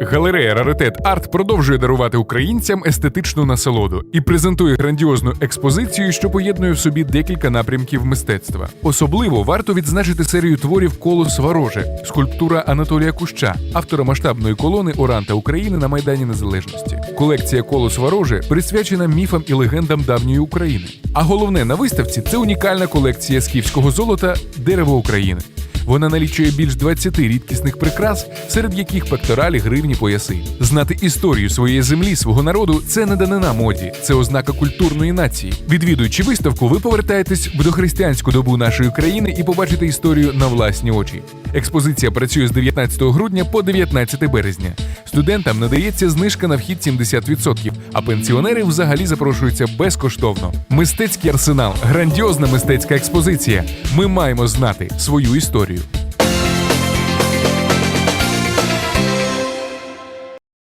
Галерея Раритет Арт продовжує дарувати українцям естетичну насолоду і презентує грандіозну експозицію, що поєднує в собі декілька напрямків мистецтва. Особливо варто відзначити серію творів Колос Вороже, скульптура Анатолія Куща, автора масштабної колони Оранта України на Майдані Незалежності. Колекція Колос Вороже присвячена міфам і легендам давньої України. А головне на виставці це унікальна колекція скіфського золота Дерево України. Вона налічує більш 20 рідкісних прикрас, серед яких пекторалі, гривні, пояси. Знати історію своєї землі, свого народу це не данина моді, це ознака культурної нації. Відвідуючи виставку, ви повертаєтесь в дохристиянську добу нашої країни і побачите історію на власні очі. Експозиція працює з 19 грудня по 19 березня. Студентам надається знижка на вхід 70%, а пенсіонери взагалі запрошуються безкоштовно. Мистецький арсенал, грандіозна мистецька експозиція. Ми маємо знати свою історію.